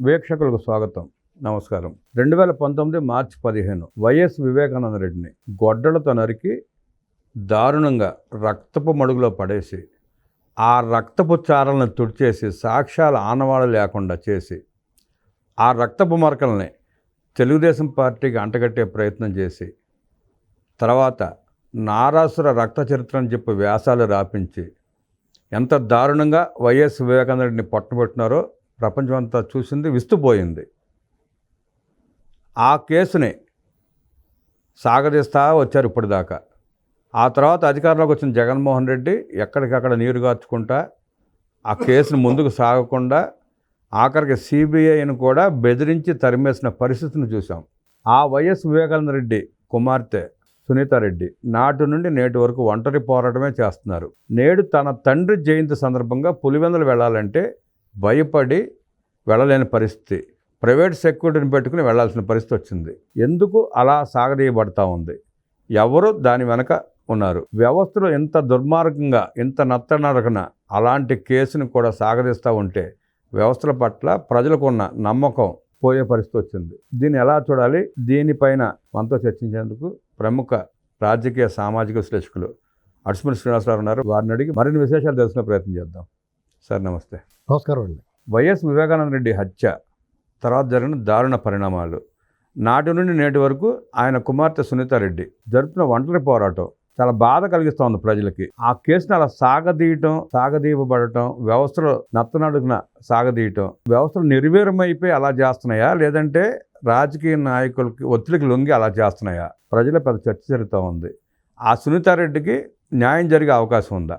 వీక్షకులకు స్వాగతం. నమస్కారం. రెండు వేల పంతొమ్మిది మార్చి పదిహేను వైఎస్ వివేకానంద రెడ్డిని గొడ్డలతో నరికి దారుణంగా రక్తపు మడుగులో పడేసి ఆ రక్తపు చారలను తుడిచేసి సాక్ష్యాల ఆనవాళ్ళు లేకుండా చేసి ఆ రక్తపు మరకల్ని తెలుగుదేశం పార్టీకి అంటగట్టే ప్రయత్నం చేసి తర్వాత నారాసుర రక్త చరిత్ర అని చెప్పి వ్యాసాలు రాపించి ఎంత దారుణంగా వైఎస్ వివేకానంద రెడ్డిని పట్టుబెట్టినారో ప్రపంచం అంతా చూసింది విస్తుపోయింది. ఆ కేసుని సాగదీస్తా వచ్చారు ఇప్పటిదాకా. ఆ తర్వాత అధికారంలోకి వచ్చిన జగన్మోహన్ రెడ్డి ఎక్కడికక్కడ నీరు గార్చుకుంటా ఆ కేసును ముందుకు సాగకుండా ఆఖరికి సిబిఐని కూడా బెదిరించి తరిమేసిన పరిస్థితిని చూసాం ఆ వైఎస్ వివేకానంద రెడ్డి కుమార్తె సునీతారెడ్డి నాటి నుండి నేటి వరకు ఒంటరి పోరాటమే చేస్తున్నారు. నేడు తన తండ్రి జయంతి సందర్భంగా పులివెందులు వెళ్ళాలంటే భయపడి వెళ్ళలేని పరిస్థితి. ప్రైవేట్ సెక్యూరిటీని పెట్టుకుని వెళ్ళాల్సిన పరిస్థితి వచ్చింది. ఎందుకు అలా సాగదీయబడతా ఉంది? ఎవరు దాని వెనక ఉన్నారు? వ్యవస్థలో ఎంత దుర్మార్గంగా ఇంత నత్తనడకన అలాంటి కేసుని కూడా సాగదీస్తూ ఉంటే వ్యవస్థల పట్ల ప్రజలకు ఉన్న నమ్మకం పోయే పరిస్థితి వచ్చింది. దీన్ని ఎలా చూడాలి? దీనిపైన మనతో చర్చించేందుకు ప్రముఖ రాజకీయ సామాజిక విశ్లేషకులు అడుసుమని శ్రీనివాసరావు ఉన్నారు. వారిని అడిగి మరిన్ని విశేషాలు తెలుసుకునే ప్రయత్నం చేద్దాం. సార్ నమస్తే. నమస్కారం అండి. వైఎస్ వివేకానంద రెడ్డి హత్య తర్వాత జరిగిన దారుణ పరిణామాలు. నాటి నుండి నేటి వరకు ఆయన కుమార్తె సునీతారెడ్డి జరుపుతున్న ఒంటరి పోరాటం చాలా బాధ కలిగిస్తోంది ప్రజలకి. ఆ కేసును అలా సాగదీయటం సాగదీయబడటం వ్యవస్థలో నత్తనడుగున సాగదీయటం వ్యవస్థలు నిర్వీర్యమైపోయి అలా చేస్తున్నాయా? లేదంటే రాజకీయ నాయకులకి ఒత్తిడికి లొంగి అలా చేస్తున్నాయా? ప్రజల పెద్ద చర్చ జరుగుతూ ఉంది. ఆ సునీతారెడ్డికి న్యాయం జరిగే అవకాశం ఉందా?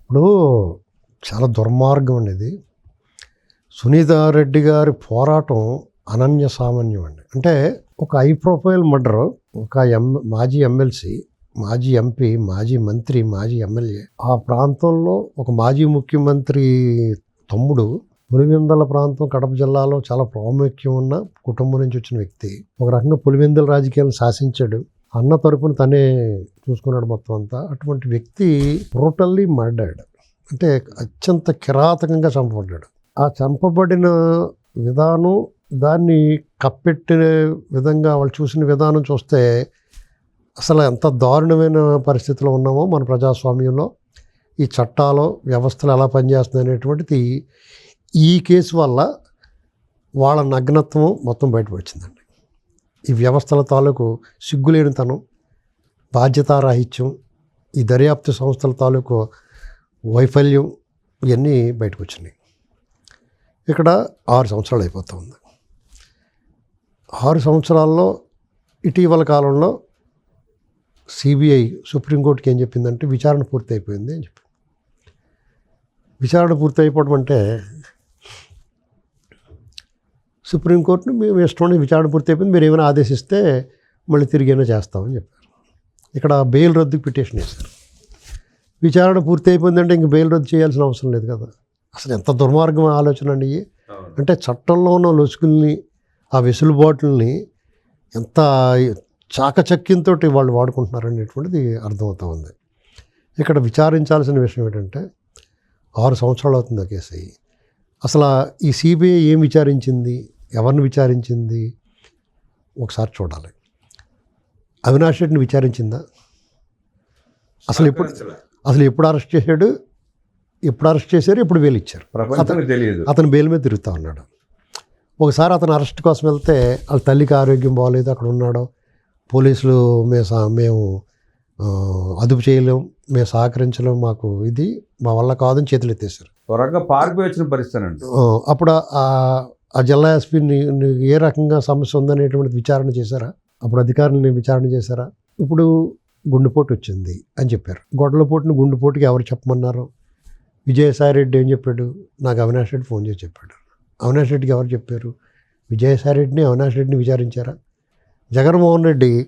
ఇప్పుడు చాలా దుర్మార్గం అండి ఇది. సునీతారెడ్డి గారి పోరాటం అనన్య సామాన్యం అండి. అంటే ఒక హై ప్రొఫైల్ మర్డర్ ఒక ఎం మాజీ ఎమ్మెల్సీ మాజీ ఎంపీ మాజీ మంత్రి మాజీ ఎమ్మెల్యే ఆ ప్రాంతంలో ఒక మాజీ ముఖ్యమంత్రి తమ్ముడు పులివెందల ప్రాంతం కడప జిల్లాలో చాలా ప్రాముఖ్యం ఉన్న కుటుంబం నుంచి వచ్చిన వ్యక్తి. ఒక రకంగా పులివెందల రాజకీయాలను శాసించాడు. అన్న తరపున తనే చూసుకున్నాడు మొత్తం అంతా. అటువంటి వ్యక్తి టోటల్లీ మర్డర్డ్ అంటే అత్యంత కిరాతకంగా చంపబడ్డాడు. ఆ చంపబడిన విధానం దాన్ని కప్పెట్టిన విధంగా వాళ్ళు చూసిన విధానం చూస్తే అసలు ఎంత దారుణమైన పరిస్థితిలో ఉన్నామో మన ప్రజాస్వామ్యంలో. ఈ చట్టాలు వ్యవస్థలు ఎలా పనిచేస్తున్నాయి అనేటువంటిది ఈ కేసు వల్ల వాళ్ళ నగ్నత్వం మొత్తం బయటపడిచిందండి ఈ వ్యవస్థల తాలూకు సిగ్గులేనితనం బాధ్యతారాహిత్యం ఈ దర్యాప్తు సంస్థల తాలూకు వైఫల్యం ఇవన్నీ బయటకు వచ్చినాయి. ఇక్కడ ఆరు సంవత్సరాలు అయిపోతూ ఉంది. ఆరు సంవత్సరాల్లో ఇటీవల కాలంలో సిబిఐ సుప్రీంకోర్టుకి ఏం చెప్పిందంటే విచారణ పూర్తి అయిపోయింది అని చెప్పింది. విచారణ పూర్తి అయిపోవడం అంటే సుప్రీంకోర్టును మేము ఇష్టం విచారణ పూర్తి అయిపోయింది. మీరు ఏమైనా ఆదేశిస్తే మళ్ళీ తిరిగి అయినా చేస్తామని చెప్పారు. ఇక్కడ బెయిల్ రద్దు పిటిషన్ వేశారు. విచారణ పూర్తి అయిపోయిందంటే ఇంక బెయిల్ రద్దు చేయాల్సిన అవసరం లేదు కదా. అసలు ఎంత దుర్మార్గం ఆలోచన అండి. అంటే చట్టంలో ఉన్న లొసుకుల్ని ఆ వెసులుబాటుల్ని ఎంత చాకచక్యంతో వాళ్ళు వాడుకుంటున్నారు అనేటువంటిది అర్థమవుతా ఉంది ఇక్కడ విచారించాల్సిన విషయం ఏంటంటే ఆరు సంవత్సరాలు అవుతుంది ఆ కేసు అసలు ఈ సిబిఐ ఏం విచారించింది? ఎవరిని విచారించింది? ఒకసారి చూడాలి. అవినాష్ రెడ్డిని విచారించిందా? అసలు ఎప్పుడు అసలు ఎప్పుడు అరెస్ట్ చేశాడు? ఎప్పుడు అరెస్ట్ చేశారు? ఎప్పుడు బెయిల్ ఇచ్చారు? ప్రపంచానికి తెలియదు. అతను బెయిల్ మీద తిరుగుతూ ఉన్నాడు. ఒకసారి అతను అరెస్ట్ కోసం వెళ్తే వాళ్ళ తల్లికి ఆరోగ్యం బాగోలేదు అక్కడ ఉన్నాడు. పోలీసులు మేము మేము అదుపు చేయలేం మేము సహకరించలేం మాకు ఇది మా వల్ల కాదని చేతులు ఎత్తేసారు త్వరగా పారిపోయి వచ్చిన పరిస్థితి అప్పుడు ఆ- జిల్లా ఎస్పీని ఏ రకంగా సమస్య ఉందనేటువంటి విచారణ చేశారా? అప్పుడు అధికారులని విచారణ చేశారా? ఇప్పుడు గుండెపోటు వచ్చింది అని చెప్పారు. గొడ్డలపోటుని గుండెపోటుకి ఎవరు చెప్పమన్నారు? విజయసాయి రెడ్డి ఏం చెప్పాడు? నాకు అవినాష్ రెడ్డి ఫోన్ చేసి చెప్పాడు. అవినాష్ రెడ్డికి ఎవరు చెప్పారు? విజయసాయి రెడ్డిని అవినాష్ రెడ్డిని విచారించారా? జగన్మోహన్ రెడ్డి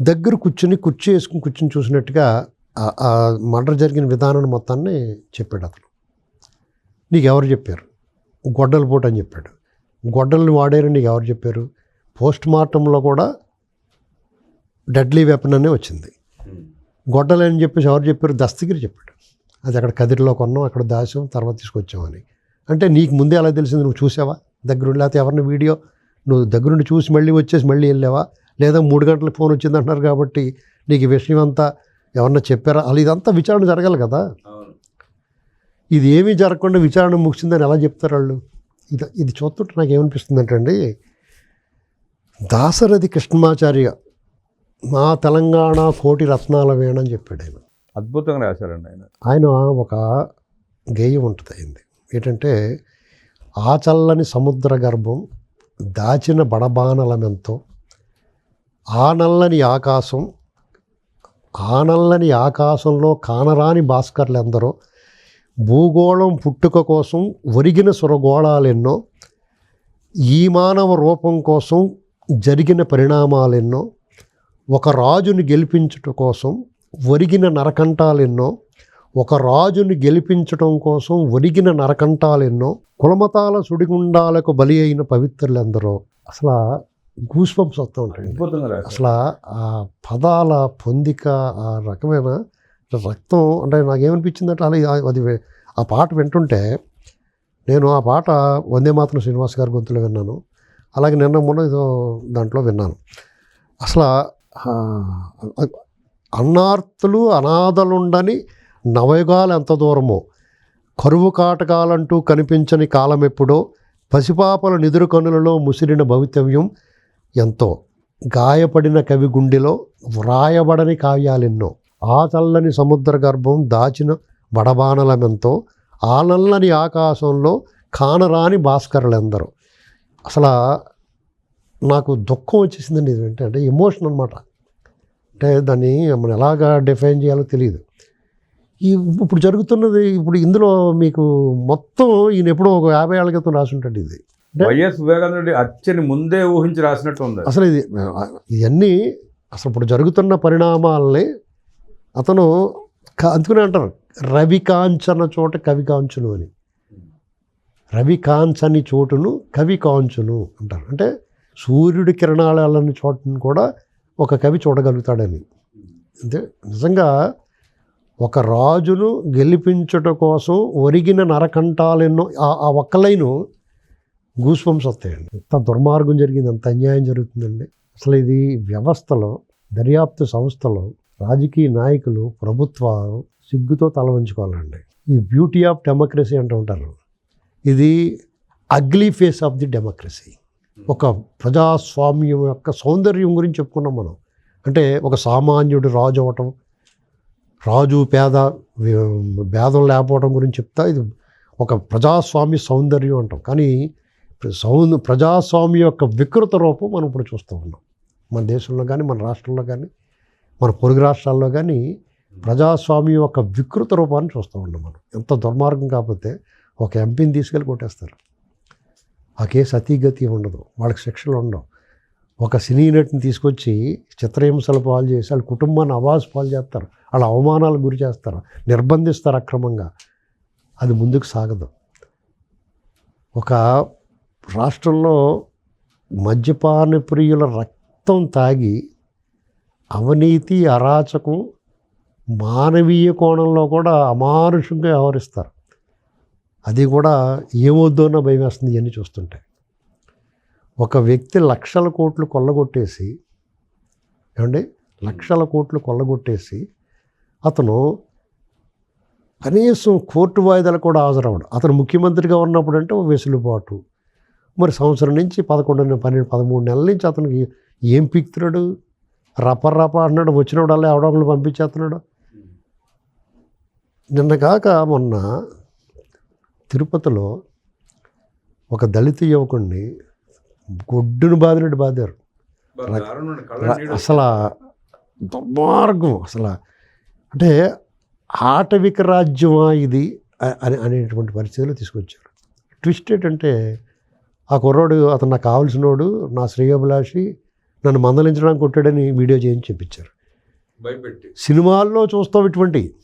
దగ్గర కూర్చుని కుర్చీ వేసుకుని కూర్చుని చూసినట్టుగా ఆ- మర్డర్ జరిగిన విధానాన్ని మొత్తాన్ని చెప్పాడు అతను. నీకు ఎవరు చెప్పారు? గొడ్డలు పోటు అని చెప్పాడు. గొడ్డల్ని వాడారని నీకు ఎవరు చెప్పారు? పోస్ట్ మార్టంలో కూడా డెడ్లీ వెపన్ అనే వచ్చింది. గొడ్డలు అని చెప్పేసి ఎవరు చెప్పారు దస్తగిరి చెప్పాడు. అది అక్కడ కదిరిలో కొన్నాం అక్కడ దాచాం తర్వాత తీసుకొచ్చామని అంటే నీకు ముందే అలా తెలిసింది? నువ్వు చూసావా? దగ్గరుండి లేకపోతే ఎవరిని వీడియో? నువ్వు దగ్గరుండి చూసి మళ్ళీ వచ్చేసి మళ్ళీ వెళ్ళావా? లేదా మూడు గంటలకు ఫోన్ వచ్చింది అంటున్నారు కాబట్టి నీకు ఈ విషయం అంతా ఎవరన్నా చెప్పారా? అలా ఇదంతా విచారణ జరగాలి కదా. ఇది ఏమీ జరగకుండా విచారణ ముగిసిందని ఎలా చెప్తారు వాళ్ళు? ఇది ఇది చూస్తుంటే నాకు ఏమనిపిస్తుంది అంటే దాసరథి కృష్ణమాచార్య మా తెలంగాణ కోటి రత్నాల వేణని చెప్పాడు ఆయన. అద్భుతంగా రాశారండి ఆయన. ఆయన ఒక గేయం ఉంటుంది అయింది ఏంటంటే ఆ చల్లని సముద్ర గర్భం దాచిన బడబానలమెంతో ఆ నల్లని ఆకాశం ఆ నల్లని ఆకాశంలో కానరాని భాస్కర్లెందరో భూగోళం పుట్టుక కోసం ఒరిగిన సురగోళాలెన్నో ఈ మానవ రూపం కోసం జరిగిన పరిణామాలెన్నో ఒక రాజుని గెలిపించుట కోసం ఒరిగిన నరకంటాలెన్నో ఒక రాజుని గెలిపించటం కోసం ఒరిగిన నరకంటాలెన్నో కులమతాల సుడిగుండాలకు బలి అయిన పవిత్రులందరూ అసలు గూస్ పంప్స్ వస్తూ ఉంటాయండి. రాశారు. అసలు ఆ పదాల పొందిక ఆ రకమైన రక్తం అంటే నాకేమనిపించింది అంటే అలా అది ఆ పాట వింటుంటే నేను ఆ పాట వందే మాత్రం శ్రీనివాస్ గారి గొంతులో విన్నాను. అలాగే నిన్న మొన్న దాంట్లో విన్నాను. అసలు అన్నార్తులు అనాథలుండని నవయుగాలు ఎంత దూరమో. కరువు కాటకాలంటూ కనిపించని కాలం ఎప్పుడో పసిపాపల నిదురు కనులలో ముసిరిన భవితవ్యం ఎంతో. గాయపడిన కవి గుండెలో వ్రాయబడని కావ్యాలెన్నో. ఆ చల్లని సముద్ర గర్భం దాచిన బడబానలమెంతో ఆ నల్లని ఆకాశంలో కానరాని భాస్కరులెందరూ. అసలు నాకు దుఃఖం వచ్చేసిందండి ఇది ఏంటంటే ఎమోషన్ అనమాట అంటే దాన్ని మనం ఎలాగా డిఫైన్ చేయాలో తెలియదు ఈ ఇప్పుడు జరుగుతున్నది ఇప్పుడు ఇందులో మీకు మొత్తం ఈయన ఎప్పుడో ఒక యాభై ఏళ్ళ క్రితం రాసి ఉంటాడు ఇది వైఎస్ వివేకానంద రెడ్డి హత్యని ముందే ఊహించి రాసినట్టు ఉంది. అసలు ఇది ఇవన్నీ అసలు ఇప్పుడు జరుగుతున్న పరిణామాలని అతను అందుకనే అంటారు రవి కాంచన చోట కవి కాంచును అని. రవి కాంచని చోటును కవి కాంచును అంటారు. అంటే సూర్యుడి కిరణాలని చోటను కూడా ఒక కవి చూడగలుగుతాడని. అంటే నిజంగా ఒక రాజును గెలిపించుట కోసం ఒరిగిన నరకంఠాలెన్నో ఆ- ఆ ఒక్క లైను గూస్వంస్ వస్తాయండి. ఎంత దుర్మార్గం జరిగింది అంత అన్యాయం జరుగుతుందండి. అసలు ఇది వ్యవస్థలో దర్యాప్తు సంస్థలో రాజకీయ నాయకులు ప్రభుత్వాలు సిగ్గుతో తలవంచుకోవాలండి ఈ ఇది బ్యూటీ ఆఫ్ డెమోక్రసీ అంటూ ఉంటారు. ఇది ugly face of the democracy ఒక ప్రజాస్వామ్యం యొక్క సౌందర్యం గురించి చెప్పుకున్నాం మనం. అంటే ఒక సామాన్యుడు రాజు అవటం రాజు పేద భేదం లేకపోవడం గురించి చెప్తా ఇది ఒక ప్రజాస్వామ్య సౌందర్యం అంటాం. కానీ సౌంద ప్రజాస్వామ్యం యొక్క వికృత రూపం మనం ఇప్పుడు చూస్తూ ఉన్నాం. మన దేశంలో కానీ మన రాష్ట్రంలో కానీ మన పొరుగు రాష్ట్రాల్లో కానీ ప్రజాస్వామ్యం యొక్క వికృత రూపాన్ని చూస్తూ ఉన్నాం మనం. ఎంత దుర్మార్గం కాకపోతే ఒక ఎంపీని తీసుకెళ్ళి కొట్టేస్తారు. ఆ కేసు అతిగతి ఉండదు. వాళ్ళకి శిక్షలు ఉండవు. ఒక సినీ నటిని తీసుకొచ్చి చిత్రహింసలు పాలు చేసి వాళ్ళ కుటుంబాన్ని అవాజ్ పాలు చేస్తారు. వాళ్ళ అవమానాలకు గురి చేస్తారు. నిర్బంధిస్తారు అక్రమంగా. అది ముందుకు సాగదు. ఒక రాష్ట్రంలో మద్యపాన ప్రియుల రక్తం తాగి అవినీతి అరాచకం మానవీయ కోణంలో కూడా అమానుషంగా వ్యవహరిస్తారు. అది కూడా ఏమొద్దోన్న భయం వేస్తుంది ఇవన్నీ చూస్తుంటే. ఒక వ్యక్తి లక్షల కోట్లు కొల్లగొట్టేసి ఏమండి? లక్షల కోట్లు కొల్లగొట్టేసి అతను కనీసం కోర్టు వాయిదాలు కూడా హాజరవడం అతను ముఖ్యమంత్రిగా ఉన్నప్పుడు అంటే ఓ వెసులుబాటు. మరి సంవత్సరం నుంచి పదకొండు పన్నెండు పదమూడు నెలల నుంచి అతనికి ఏం పిక్తున్నాడు? రప రప అన్నాడు వచ్చినప్పుడల్లా ఎవడొకళ్ళు పంపించేస్తున్నాడు. నిన్న కాక మొన్న తిరుపతిలో ఒక దళిత యువకుడిని గొడ్డును బాదినట్టు బాదారు. ర- అసలు దుర్మార్గం అసలు. అంటే ఆటవిక రాజ్యమా ఇది అని అనేటువంటి పరిస్థితిలో తీసుకొచ్చారు. ట్విస్ట్ ఏంటంటే ఆ కుర్రోడు అతను నాకు కావాల్సినోడు నా శ్రేయోభిలాషి నన్ను మందలించడానికి కొట్టాడని వీడియో చేయించి చెప్పించారు. సినిమాల్లో చూస్తాం ఇటువంటి.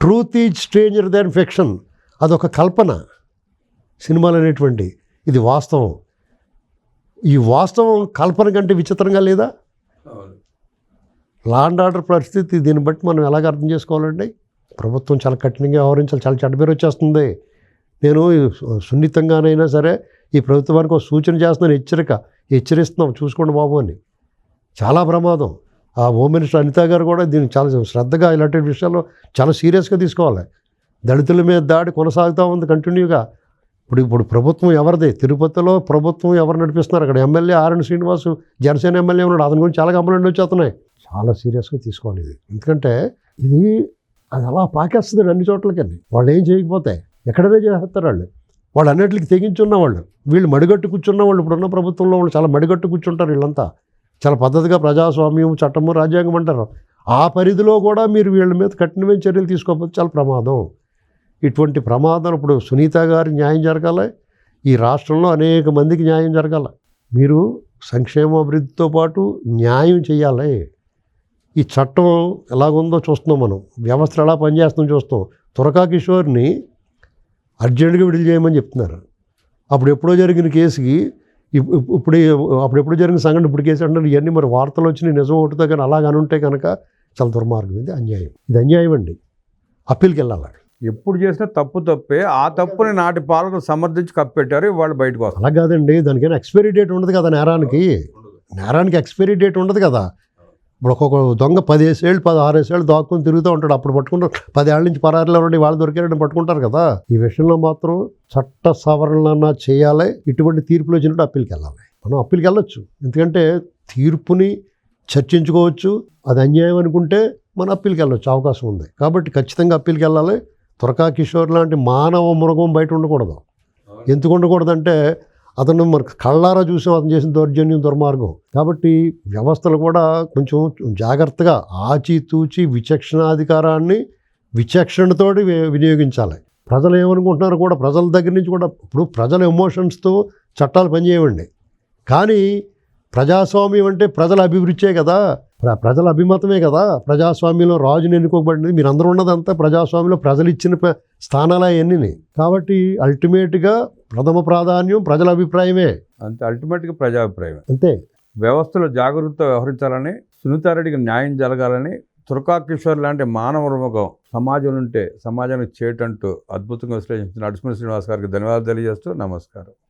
Truth is stranger than fiction. అదొక కల్పన సినిమాలు అనేటువంటి ఇది వాస్తవం. ఈ వాస్తవం కల్పన కంటే విచిత్రంగా లేదా? లా అండ్ ఆర్డర్ పరిస్థితి దీన్ని బట్టి మనం ఎలాగ అర్థం చేసుకోవాలండి? ప్రభుత్వం చాలా కఠినంగా వ్యవహరించాలి. చాలా చెడ్డ పేరు వచ్చేస్తుంది. నేను సున్నితంగానైనా సరే ఈ ప్రభుత్వానికి ఒక సూచన చేస్తున్నాను. హెచ్చరిక. హెచ్చరిస్తున్నాం. చూసుకోండి బాబు అని. చాలా ప్రమాదం. ఆ హోమ్ మినిస్టర్ అనిత గారు కూడా దీనికి చాలా శ్రద్ధగా ఇలాంటి విషయాల్లో చాలా సీరియస్గా తీసుకోవాలి. దళితుల మీద దాడి కొనసాగుతూ ఉంది కంటిన్యూగా. ఇప్పుడు ఇప్పుడు ప్రభుత్వం ఎవరిది? తిరుపతిలో ప్రభుత్వం ఎవరు నడిపిస్తున్నారు? అక్కడ MLA RN Srinivasu Janasena MLA ఉన్నాడు. అతని గురించి చాలా కంప్లైంట్లు వచ్చేస్తున్నాయి చాలా సీరియస్గా తీసుకోవాలి ఇది. ఎందుకంటే ఇది అది అలా పాకేస్తుంది అన్ని చోట్లకి వాళ్ళు ఏం చేయకపోతే ఎక్కడైనా చేస్తారు వాళ్ళు. వాళ్ళు అన్నిటికి తెగించున్న వాళ్ళు వీళ్ళు మడిగట్టు కూర్చున్న వాళ్ళు ఇప్పుడున్న ప్రభుత్వంలో వాళ్ళు చాలా మడిగట్టు కూర్చుంటారు వీళ్ళంతా. చాలా పద్ధతిగా ప్రజాస్వామ్యం చట్టము రాజ్యాంగం అంటారు. ఆ పరిధిలో కూడా మీరు వీళ్ళ మీద కఠినమైన చర్యలు తీసుకోకపోతే చాలా ప్రమాదం. ఇటువంటి ప్రమాదం ఇప్పుడు సునీత గారి న్యాయం జరగాలి. ఈ రాష్ట్రంలో అనేక మందికి న్యాయం జరగాలి. మీరు సంక్షేమ అభివృద్ధితో పాటు న్యాయం చేయాలి. ఈ చట్టం ఎలాగుందో చూస్తున్నాం మనం. వ్యవస్థ ఎలా పనిచేస్తుందో చూస్తాం తురకా కిషోర్ని అర్జెంటుగా విడుదల చేయమని చెప్తున్నారు. అప్పుడు ఎప్పుడో జరిగిన కేసుకి ఇప్- ఇప్పుడు అప్పుడెప్పుడు జరిగిన సంఘటన ఇప్పుడు కేసు అంటున్నారు ఇవన్నీ మరి వార్తలు వచ్చినాయి నిజం ఒకటితో కానీ అలాగనుంటే కనుక చాలా దుర్మార్గం. ఇది అన్యాయం. ఇది అన్యాయం అండి. అప్పీల్కి వెళ్ళాలి. ఎప్పుడు చేసినా తప్పు తప్పే. ఆ తప్పుని నాటి పాలకులు సమర్థించి కప్పెట్టారు వాళ్ళు బయటకు వస్తారు అలా కాదండి దానికైనా ఎక్స్పైరీ డేట్ ఉండదు కదా నేరానికి. నేరానికి ఎక్స్పైరీ డేట్ ఉండదు కదా. ఇప్పుడు ఒక్కొక్క దొంగ పదిహేసేళ్ళు పదహారేసేళ్ళు దాక్కుని తిరుగుతూ ఉంటాడు. అప్పుడు పట్టుకుంటారు పదేళ్ళ నుంచి పరారిలో ఉండి వాళ్ళు దొరికారని పట్టుకుంటారు కదా. ఈ విషయంలో మాత్రం చట్ట సవరణలన్నా చేయాలి. ఇటువంటి తీర్పులు వచ్చినట్టు అప్పీల్కి వెళ్ళాలి. మనం అప్పీల్కి వెళ్ళొచ్చు. ఎందుకంటే తీర్పుని చర్చించుకోవచ్చు. అది అన్యాయం అనుకుంటే మన అప్పీల్కి వెళ్ళొచ్చు. అవకాశం ఉంది. కాబట్టి ఖచ్చితంగా అప్పీల్కి వెళ్ళాలి. త్వరకా కిషోర్ లాంటి మానవ మృగం బయట ఉండకూడదు. ఎందుకు ఉండకూడదంటే అతను మనకు కళ్ళారా చూసాం అతను చేసిన దౌర్జన్యం దుర్మార్గం. కాబట్టి వ్యవస్థలు కూడా కొంచెం జాగ్రత్తగా ఆచితూచి విచక్షణాధికారాన్ని విచక్షణతోటి వి- వినియోగించాలి. ప్రజలు ఏమనుకుంటున్నారు కూడా ప్రజల దగ్గర నుంచి కూడా ఇప్పుడు ప్రజల ఎమోషన్స్తో చట్టాలు పనిచేయవండి. కానీ ప్రజాస్వామ్యం అంటే ప్రజల అభివృద్ధే కదా. ప్రజల అభిమతమే కదా. ప్రజాస్వామ్యంలో రాజుని ఎన్నుకోబడింది మీరు అందరూ ఉన్నదంతా ప్రజాస్వామ్యంలో ప్రజలు ఇచ్చిన స్థానాలు అవన్నీ కాబట్టి అల్టిమేట్గా ప్రథమ ప్రాధాన్యం ప్రజల అభిప్రాయమే. అంతే అల్టిమేట్గా ప్రజాభిప్రాయం అంతే. వ్యవస్థలో జాగరూకత వ్యవహరించాలని సునీతారెడ్డికి న్యాయం జరగాలని తుర్కా కిషోర్ లాంటి మానవ ముఖం సమాజం ఉంటే సమాజానికి చేయటంటూ అద్భుతంగా విశ్లేషించిన అడుసుమని శ్రీనివాస్ గారికి ధన్యవాదాలు తెలియజేస్తూ నమస్కారం.